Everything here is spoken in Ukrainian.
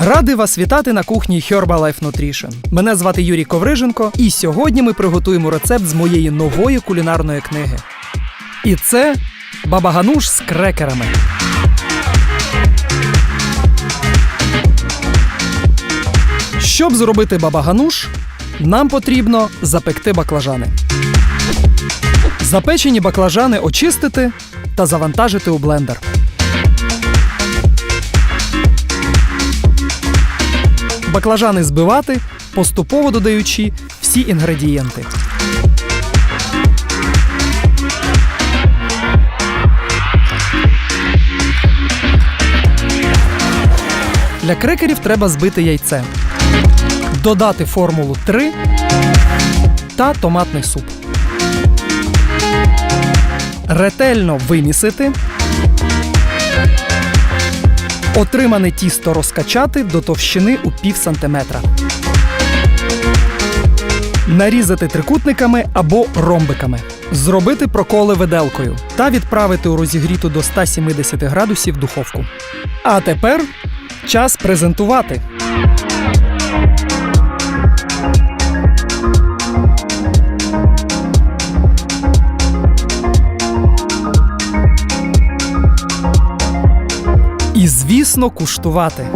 Радий вас вітати на кухні Herbalife Nutrition. Мене звати Юрій Ковриженко, і сьогодні ми приготуємо рецепт з моєї нової кулінарної книги. І це бабагануш з крекерами. Щоб зробити бабагануш, нам потрібно запекти баклажани. Запечені баклажани очистити та завантажити у блендер. Баклажани збивати, поступово додаючи всі інгредієнти. Для крекерів треба збити яйце, додати формулу 3 та томатний суп. Ретельно вимісити. Отримане тісто розкачати до товщини у пів сантиметра. Нарізати трикутниками або ромбиками. Зробити проколи виделкою та відправити у розігріту до 170 градусів духовку. А тепер час презентувати. Звісно, куштувати.